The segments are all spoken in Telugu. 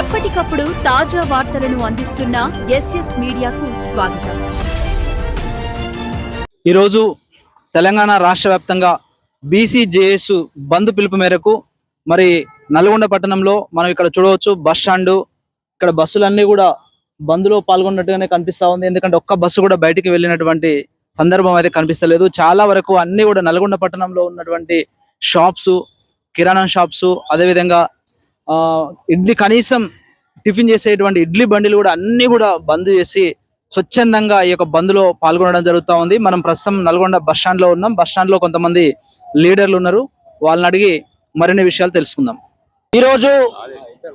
ఎప్పటికప్పుడు తాజా వార్తలను అందిస్తున్న ఎస్ఎస్ మీడియాకు స్వాగతం. ఈరోజు తెలంగాణ రాష్ట్ర వ్యాప్తంగా బీసీజేఎస్ బంద్ పిలుపు మేరకు మరి నల్గొండ పట్టణంలో మనం ఇక్కడ చూడవచ్చు బస్ స్టాండ్ ఇక్కడ బస్సులన్నీ కూడా బంద్లో పాల్గొన్నట్టుగానే కనిపిస్తా ఉంది. ఎందుకంటే ఒక్క బస్సు కూడా బయటికి వెళ్ళినటువంటి సందర్భం అయితే కనిపిస్తలేదు. చాలా వరకు అన్ని కూడా నల్గొండ పట్టణంలో ఉన్నటువంటి షాప్స్ కిరాణా షాప్స్ అదేవిధంగా ఇడ్లీ కనీసం టిఫిన్ చేసేటువంటి ఇడ్లీ బండిలు కూడా అన్ని కూడా బంద్ చేసి స్వచ్ఛందంగా ఈ యొక్క బంద్లో పాల్గొనడం జరుగుతూ ఉంది. మనం ప్రస్తుతం నల్గొండ బస్ స్టాండ్లో ఉన్నాం. బస్ స్టాండ్లో కొంతమంది లీడర్లు ఉన్నారు. వాళ్ళని అడిగి మరిన్ని విషయాలు తెలుసుకుందాం. ఈరోజు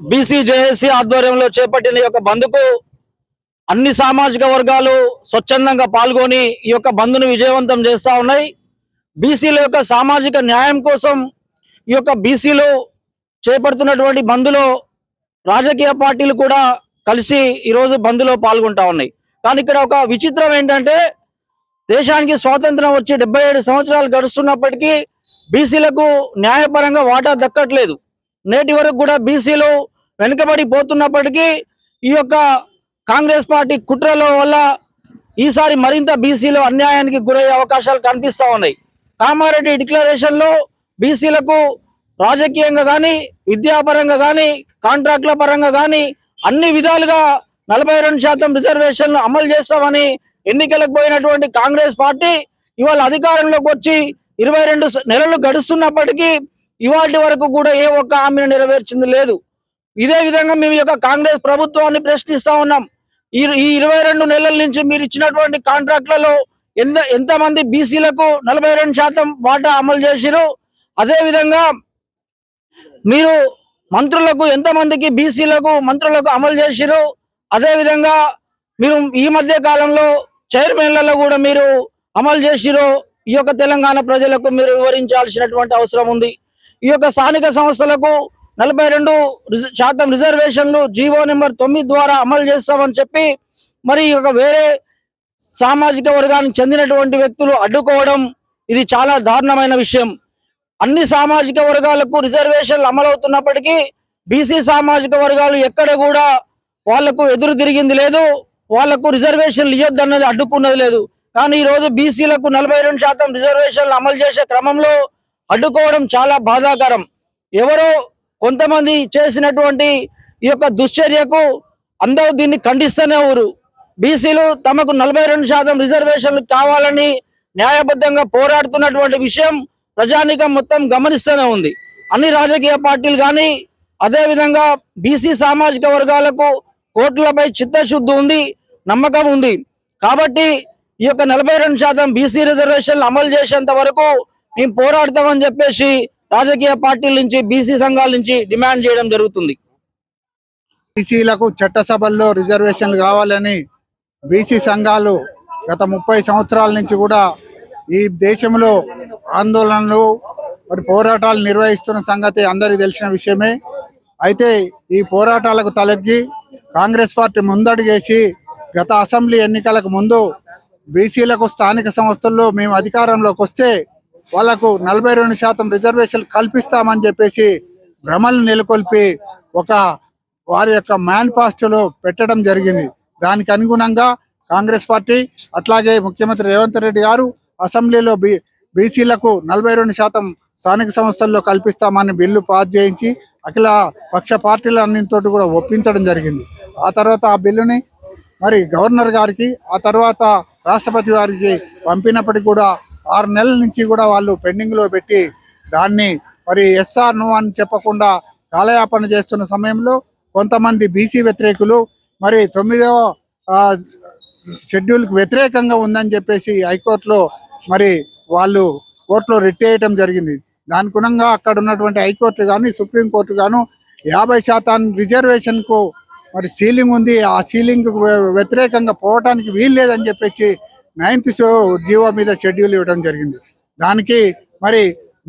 బీసీ జేఏసీ ఆధ్వర్యంలో చేపట్టిన ఈ యొక్క బంద్కు అన్ని సామాజిక వర్గాలు స్వచ్ఛందంగా పాల్గొని ఈ యొక్క బంద్ను విజయవంతం చేస్తా ఉన్నాయి. బీసీల యొక్క సామాజిక న్యాయం కోసం ఈ యొక్క బీసీలు చేపడుతున్నటువంటి బంద్లో రాజకీయ పార్టీలు కూడా కలిసి ఈరోజు బంద్లో పాల్గొంటా ఉన్నాయి. కానీ ఇక్కడ ఒక విచిత్రం ఏంటంటే దేశానికి స్వాతంత్రం వచ్చి డెబ్బై ఏడు సంవత్సరాలు గడుస్తున్నప్పటికీ బీసీలకు న్యాయపరంగా వాటా దక్కట్లేదు. నేటి వరకు కూడా బీసీలు వెనుకబడి పోతున్నప్పటికీ ఈ యొక్క కాంగ్రెస్ పార్టీ కుట్రల వల్ల ఈసారి మరింత బీసీలు అన్యాయానికి గురయ్యే అవకాశాలు కనిపిస్తా ఉన్నాయి. కామారెడ్డి డిక్లరేషన్లో బీసీలకు రాజకీయంగా కానీ విద్యాపరంగా కానీ కాంట్రాక్ట్ల పరంగా కానీ అన్ని విధాలుగా నలభై రెండు శాతం రిజర్వేషన్లు అమలు చేస్తామని ఎన్నికలకు పోయినటువంటి కాంగ్రెస్ పార్టీ ఇవాళ అధికారంలోకి వచ్చి ఇరవై రెండు నెలలు గడుస్తున్నప్పటికీ ఇవాటి వరకు కూడా ఏ ఒక్క హామీని నెరవేర్చింది లేదు. ఇదే విధంగా మేము యొక్క కాంగ్రెస్ ప్రభుత్వాన్ని ప్రశ్నిస్తా ఉన్నాం. ఈ ఈ ఇరవై రెండు నెలల నుంచి మీరు ఇచ్చినటువంటి కాంట్రాక్ట్లలో ఎంత ఎంతమంది బీసీలకు నలభై రెండు శాతం వాటా అమలు చేసిరు అదే విధంగా మీరు మంత్రులకు ఎంతమందికి బీసీలకు మంత్రులకు అమలు చేసిరు అదే విధంగా మీరు ఈ మధ్య కాలంలో చైర్మన్లలో కూడా మీరు అమలు చేసిరు ఈ యొక్క తెలంగాణ ప్రజలకు మీరు వివరించాల్సినటువంటి అవసరం ఉంది. ఈ యొక్క స్థానిక సంస్థలకు నలభై రెండు శాతం రిజర్వేషన్లు జీవో నెంబర్ తొమ్మిది ద్వారా అమలు చేస్తామని చెప్పి మరి ఈ యొక్క వేరే సామాజిక వర్గానికి చెందినటువంటి వ్యక్తులు అడ్డుకోవడం ఇది చాలా దారుణమైన విషయం. అన్ని సామాజిక వర్గాలకు రిజర్వేషన్లు అమలవుతున్నప్పటికీ బీసీ సామాజిక వర్గాలు ఎక్కడ కూడా వాళ్ళకు ఎదురు తిరిగింది లేదు వాళ్ళకు రిజర్వేషన్లు ఇవ్వద్దు అన్నది అడ్డుకున్నది లేదు. కానీ ఈ రోజు బీసీలకు నలభై రెండు శాతం రిజర్వేషన్లు అమలు చేసే క్రమంలో అడ్డుకోవడం చాలా బాధాకరం. ఎవరో కొంతమంది చేసినటువంటి ఈ యొక్క దుశ్చర్యకు అందరూ దీన్ని ఖండిస్తూనే ఊరు బీసీలు తమకు నలభై రెండు శాతం రిజర్వేషన్లు కావాలని న్యాయబద్ధంగా పోరాడుతున్నటువంటి విషయం ప్రజానికం మొత్తం గమనిస్తూనే ఉంది. అన్ని రాజకీయ పార్టీలు కానీ అదే విధంగా బీసీ సామాజిక వర్గాలకు కోట్లపై చిత్తశుద్ధి ఉంది నమ్మకం ఉంది. కాబట్టి ఈ యొక్క నలభై రెండు శాతం బీసీ రిజర్వేషన్లు అమలు చేసేంత వరకు మేము పోరాడతామని చెప్పేసి రాజకీయ పార్టీల నుంచి బీసీ సంఘాల నుంచి డిమాండ్ చేయడం జరుగుతుంది. బీసీలకు చట్టసభల్లో రిజర్వేషన్లు కావాలని బీసీ సంఘాలు గత ముప్పై సంవత్సరాల నుంచి కూడా ఈ దేశంలో ఆందోళనలు మరి పోరాటాలు నిర్వహిస్తున్న సంగతి అందరికీ తెలిసిన విషయమే. అయితే ఈ పోరాటాలకు తలగ్గి కాంగ్రెస్ పార్టీ ముందడుగేసి గత అసెంబ్లీ ఎన్నికలకు ముందు బీసీలకు స్థానిక సంస్థల్లో మేము అధికారంలోకి వస్తే వాళ్ళకు నలభై రెండు శాతం రిజర్వేషన్లు కల్పిస్తామని చెప్పేసి భ్రమలు నెలకొల్పి ఒక వారి యొక్క మేనిఫెస్టోలో పెట్టడం జరిగింది. దానికి అనుగుణంగా కాంగ్రెస్ పార్టీ అట్లాగే ముఖ్యమంత్రి రేవంత్ రెడ్డి గారు అసెంబ్లీలో బీ బీసీలకు నలభై రెండు శాతం స్థానిక సంస్థల్లో కల్పిస్తామని బిల్లు పాస్ చేయించి అఖిల పక్ష పార్టీలన్నింటితో కూడా ఒప్పించడం జరిగింది. ఆ తర్వాత ఆ బిల్లుని మరి గవర్నర్ గారికి ఆ తర్వాత రాష్ట్రపతి వారికి పంపినప్పటికీ కూడా ఆరు నెలల నుంచి కూడా వాళ్ళు పెండింగ్లో పెట్టి దాన్ని మరి ఎస్ఆర్ను అని చెప్పకుండా కాలయాపన చేస్తున్న సమయంలో కొంతమంది బీసీ వ్యతిరేకులు మరి తొమ్మిదవ షెడ్యూల్కి వ్యతిరేకంగా ఉందని చెప్పేసి హైకోర్టులో మరి వాళ్ళు కోర్టులో రిట్ చేయటం జరిగింది. దాని గుణంగా అక్కడ ఉన్నటువంటి హైకోర్టు కానీ సుప్రీంకోర్టు గాను యాభై శాతం రిజర్వేషన్కు మరి సీలింగ్ ఉంది. ఆ సీలింగ్ వ్యతిరేకంగా పోవటానికి వీలు లేదని చెప్పేసి నైన్త్ షో జీవో మీద షెడ్యూల్ ఇవ్వడం జరిగింది. దానికి మరి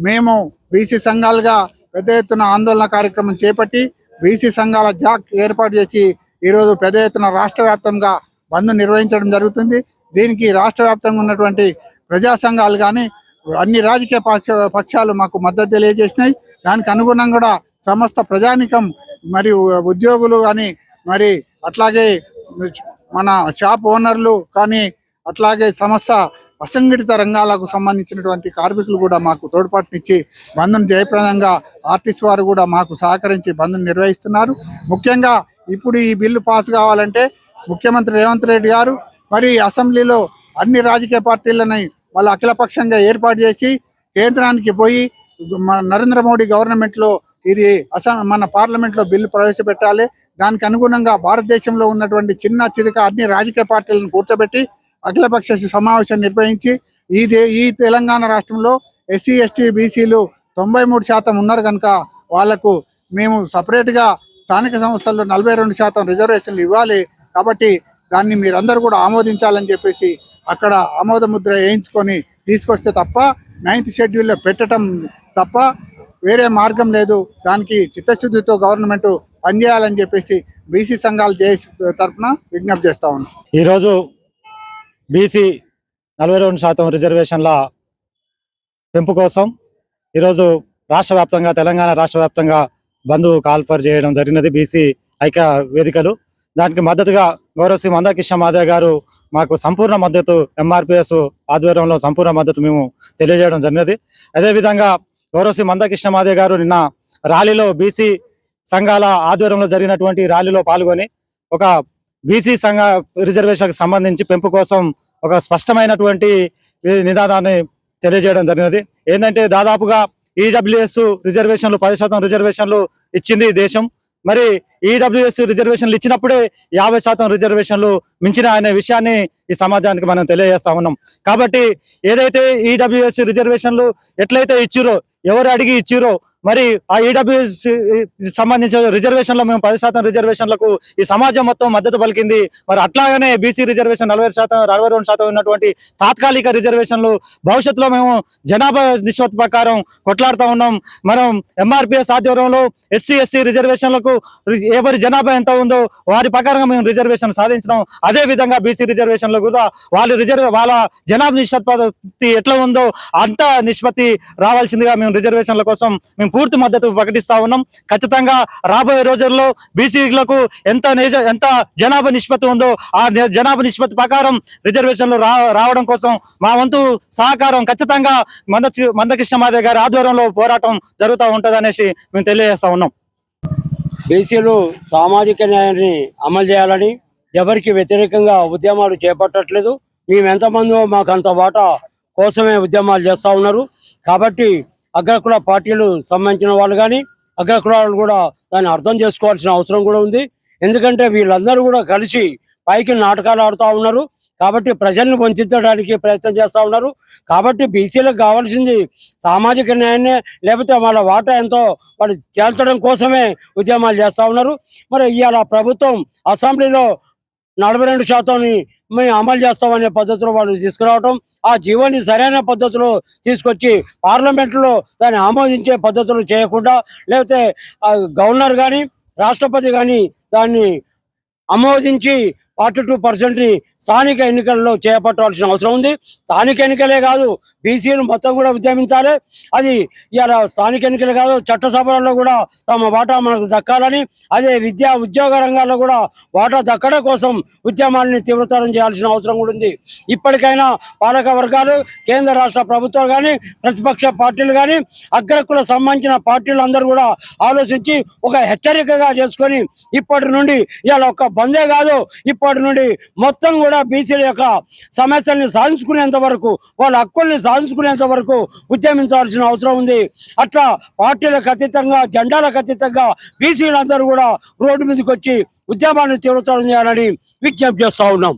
మేము బీసీ సంఘాలుగా పెద్ద ఎత్తున ఆందోళన కార్యక్రమం చేపట్టి బీసీ సంఘాల జాక్ ఏర్పాటు చేసి ఈరోజు పెద్ద ఎత్తున రాష్ట్ర వ్యాప్తంగా బంద్ నిర్వహించడం జరుగుతుంది. దీనికి రాష్ట్ర వ్యాప్తంగా ఉన్నటువంటి ప్రజా సంఘాలు కానీ అన్ని రాజకీయ పక్ష పక్షాలు మాకు మద్దతు తెలియజేసినాయి. దానికి అనుగుణంగా కూడా సమస్త ప్రజానికం మరి ఉద్యోగులు కానీ మరి అట్లాగే మన షాప్ ఓనర్లు కానీ అట్లాగే సంస్థ అసంఘటిత రంగాలకు సంబంధించినటువంటి కార్మికులు కూడా మాకు తోడ్పాటునిచ్చి బంద్ను జయప్రదంగా ఆర్టీసీ వారు కూడా మాకు సహకరించి బంద్ను నిర్వహిస్తున్నారు. ముఖ్యంగా ఇప్పుడు ఈ బిల్లు పాస్ కావాలంటే ముఖ్యమంత్రి రేవంత్ రెడ్డి గారు మరి అసెంబ్లీలో అన్ని రాజకీయ పార్టీలని వాళ్ళు అఖిలపక్షంగా ఏర్పాటు చేసి కేంద్రానికి పోయి మన నరేంద్ర మోడీ గవర్నమెంట్లో ఇది అస మన పార్లమెంట్లో బిల్లు ప్రవేశపెట్టాలి. దానికి అనుగుణంగా భారతదేశంలో ఉన్నటువంటి చిన్న చిరుక అన్ని రాజకీయ పార్టీలను కూర్చోబెట్టి అఖిలపక్ష సమావేశం నిర్వహించి ఈ ఈ తెలంగాణ రాష్ట్రంలో ఎస్సీ ఎస్టీ బీసీలు తొంభై మూడు శాతం ఉన్నారు కనుక వాళ్ళకు మేము సపరేట్గా స్థానిక సంస్థల్లో నలభై రెండు శాతం రిజర్వేషన్లు ఇవ్వాలి. కాబట్టి దాన్ని మీరందరూ కూడా ఆమోదించాలని చెప్పేసి అక్కడ ఆమోద ముద్ర వేయించుకొని తీసుకొస్తే తప్ప నైన్త్ షెడ్యూల్లో పెట్టడం తప్ప వేరే మార్గం లేదు. దానికి చిత్తశుద్ధితో గవర్నమెంట్ పనిచేయాలని చెప్పేసి బీసీ సంఘాలు జేఏసీ తరఫున విజ్ఞప్తి చేస్తా ఉన్నాం. ఈరోజు బీసీ నలభై రెండు శాతం రిజర్వేషన్ల పెంపు కోసం ఈరోజు రాష్ట్ర వ్యాప్తంగా తెలంగాణ రాష్ట్ర వ్యాప్తంగా బంధు కాల్ఫర్ చేయడం జరిగినది బీసీ ఐక్య వేదికలు. దానికి మద్దతుగా గౌరవ శ్రీ మందాకృష్ణ మాధవ్ గారు మాకు సంపూర్ణ మద్దతు ఎంఆర్పిఎస్ ఆధ్వర్యంలో సంపూర్ణ మద్దతు మేము తెలియజేయడం జరిగినది. అదేవిధంగా గౌరవ మందకృష్ణ మాదే గారు నిన్న ర్యాలీలో బీసీ సంఘాల ఆధ్వర్యంలో జరిగినటువంటి ర్యాలీలో పాల్గొని ఒక బీసీ సంఘ రిజర్వేషన్కి సంబంధించి పెంపు కోసం ఒక స్పష్టమైనటువంటి నిదానాన్ని నినాదాన్ని తెలియజేయడం జరిగినది. ఏంటంటే దాదాపుగా ఈడబ్ల్యూఎస్ రిజర్వేషన్లు పది శాతం రిజర్వేషన్లు ఇచ్చింది దేశం. మరి ఈడబ్ల్యూఎస్ రిజర్వేషన్లు ఇచ్చినప్పుడే యాభై శాతం రిజర్వేషన్లు మించిన అనే విషయాన్ని ఈ సమాజానికి మనం తెలియజేస్తా ఉన్నాం. కాబట్టి ఏదైతే ఈడబ్ల్యూఎస్ రిజర్వేషన్లు ఎట్లయితే ఇచ్చిరో ఎవరు అడిగి ఇచ్చిరో మరి ఆ ఈడబ్ల్యూఎస్ సంబంధించిన రిజర్వేషన్లో మేము పది శాతం రిజర్వేషన్లకు ఈ సమాజం మొత్తం మద్దతు పలికింది. మరి అట్లాగనే బీసీ రిజర్వేషన్ నలభై శాతం అరవై రెండు శాతం ఉన్నటువంటి తాత్కాలిక రిజర్వేషన్లు భవిష్యత్తులో మేము జనాభా నిష్పత్తి ప్రకారం కొట్లాడుతూ ఉన్నాం. మనం ఎంఆర్పిఎస్ ఆధ్వర్యంలో ఎస్సీ ఎస్సీ రిజర్వేషన్లకు ఎవరి జనాభా ఎంత ఉందో వారి ప్రకారంగా మేము రిజర్వేషన్ సాధించినాం. అదే విధంగా బీసీ రిజర్వేషన్లు కూడా వాళ్ళ రిజర్వ్ వాళ్ళ జనాభా నిష్పత్తి ఎట్లా ఉందో అంత నిష్పత్తి రావాల్సిందిగా మేము రిజర్వేషన్ల కోసం మేము పూర్తి మద్దతు ప్రకటిస్తా ఉన్నాం. ఖచ్చితంగా రాబోయే రోజుల్లో బీసీలకు ఎంత నిజ- ఎంత జనాభా నిష్పత్తి ఉందో ఆ జనాభా నిష్పత్తి ప్రకారం రిజర్వేషన్లు రావడం కోసం మా వంతు సహకారం ఖచ్చితంగా మంద మందకృష్ణ మాదే గారి ఆధ్వర్యంలో పోరాటం జరుగుతూ ఉంటుంది అనేసి మేము తెలియజేస్తా ఉన్నాం. బీసీలు సామాజిక న్యాయాన్ని అమలు చేయాలని ఎవరికి వ్యతిరేకంగా ఉద్యమాలు చేపట్టట్లేదు. మేము ఎంతమందో మాకు అంత వాటా కోసమే ఉద్యమాలు చేస్తూ ఉన్నారు. కాబట్టి అగ్రకుల పార్టీలు సంబంధించిన వాళ్ళు కానీ అగ్రకులాలు కూడా దాన్ని అర్థం చేసుకోవాల్సిన అవసరం కూడా ఉంది. ఎందుకంటే వీళ్ళందరూ కూడా కలిసి పైకి నాటకాలు ఆడుతూ ఉన్నారు. కాబట్టి ప్రజల్ని వంచడానికి ప్రయత్నం చేస్తూ ఉన్నారు. కాబట్టి బీసీలకు కావాల్సింది సామాజిక న్యాయాన్ని లేకపోతే వాళ్ళ వాటా ఎంతో వాళ్ళు తేల్చడం కోసమే ఉద్యమాలు చేస్తూ ఉన్నారు. మరి ఇవాళ ప్రభుత్వం అసెంబ్లీలో నలభై రెండు శాతాన్ని మేము అమలు చేస్తామనే పద్ధతిలో వాళ్ళు తీసుకురావటం ఆ జీవోని సరైన పద్ధతిలో తీసుకొచ్చి పార్లమెంట్లో దాన్ని ఆమోదించే పద్ధతులు చేయకుండా లేకపోతే గవర్నర్ కానీ రాష్ట్రపతి కానీ దాన్ని ఆమోదించి ఫార్టీ టూ ని స్థానిక ఎన్నికల్లో చేపట్టవలసిన అవసరం ఉంది. స్థానిక ఎన్నికలే కాదు బీసీలు మొత్తం కూడా ఉద్యమించాలి. అది ఇలా స్థానిక ఎన్నికలు కాదు చట్టసభలలో కూడా తమ వాటా మనకు దక్కాలని అదే విద్యా ఉద్యోగ రంగాల్లో కూడా వాటా దక్కడం కోసం ఉద్యమాన్ని తీవ్రతరం చేయాల్సిన అవసరం కూడా ఉంది. ఇప్పటికైనా పాలక వర్గాలు కేంద్ర రాష్ట్ర ప్రభుత్వాలు కానీ ప్రతిపక్ష పార్టీలు కానీ అగ్రకుల సంబంధించిన పార్టీలు అందరూ కూడా ఆలోచించి ఒక హెచ్చరికగా చేసుకొని ఇప్పటి నుండి ఇలా ఒక బందే కాదు ఇప్పటి నుండి మొత్తం కూడా బీసీల యొక్క సమస్యల్ని సాధించుకునేంత వరకు వాళ్ళ హక్కుల్ని సాధించుకునేంత వరకు ఉద్యమించాల్సిన అవసరం ఉంది. అట్లా పార్టీలకు అతీతంగా జెండాలకు అతీతంగా బీసీలందరూ కూడా రోడ్డు మీదకి వచ్చి ఉద్యమాన్ని తీవ్రతరం చేయాలని విజ్ఞప్తి చేస్తా ఉన్నాం.